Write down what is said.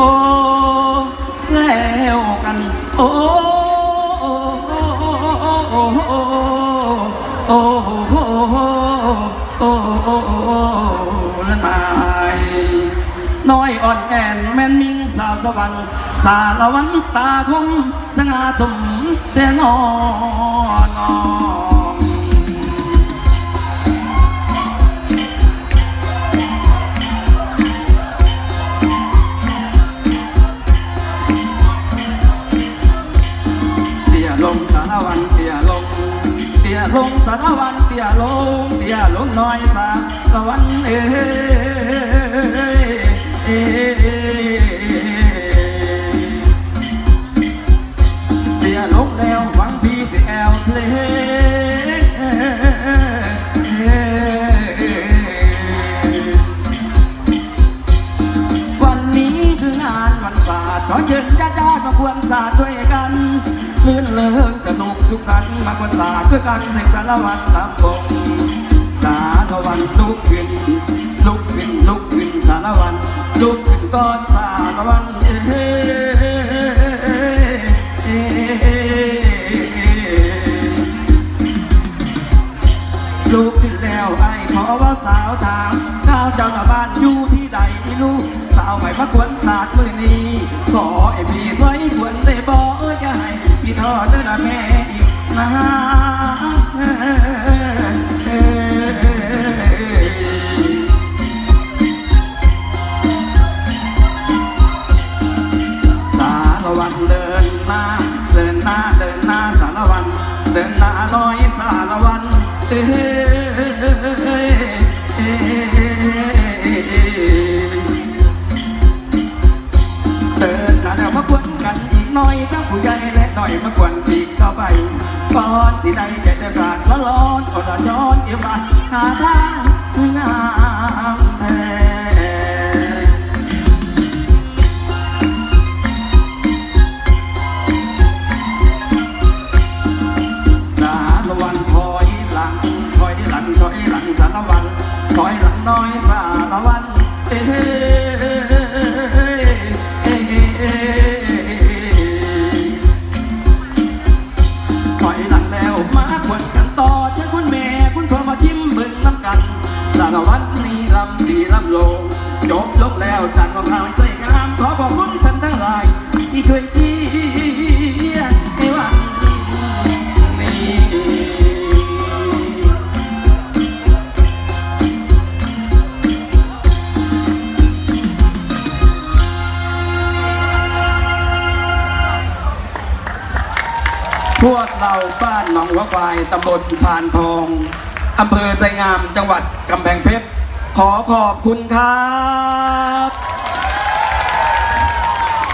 ้แล้วกัน โอ้โอ้โอ้โอ้โอ้โอ้โอ้โอ้โอ้ละนายน้อยอ่อนแอนแม่นมิงสาวสวรรค์สารวันตาคมสง่าสมแต่นอน ลงสารวันเตี่ยลงเตี่ยลงน้อยสารวันเอ้เตี่ยลงแล้วหวังพี่สิแอวเพลวันนี้คืองานวันศาสตร์ขอเชิญญาติญาติมาควรศาสตร์ด้วย สนุกขสันต์มาควรศาตร์ด้วยกันในสารวันลำบงสารวันลุกขึ้นลุกขึ้นลุกขึ้นสารวันลุกขึ้นก่อนสารวันเอ้ลูกขึ้นแล้วไอ้ขอว่าสาวถามข้าวเจ้าหน้าบ้านอยู่ที่ใด แม่อีกนะสารวันเดินหน้าเดินหน้าเดินหน้าสารวันเดินหน้าน้อยสารวันเอ้ยเตินหน้าแล้วมากวนกันอีกหน่อยทั้งผู้ใหญ่และหน่อยมากวนอีก ไปก่อนสิได้ใจได้ปราดละร้อนก็ละย้อนเอียบานหาทางงามแท้สารวันถอยหลังถอยหลังถอยหลังสารวันถอยหลังน้อย สารวัตรนี้ลำดีลำโลงจบลงแล้วจัดของเราสวยงามขอขอบคุณท่านทั้งหลาย ที่ช่วยเชียร์ในวันนี้พวกเราบ้านหนองหัวควายตำบลพานทอง อำเภอไซงาม จังหวัดกำแพงเพชร ขอขอบคุณครับ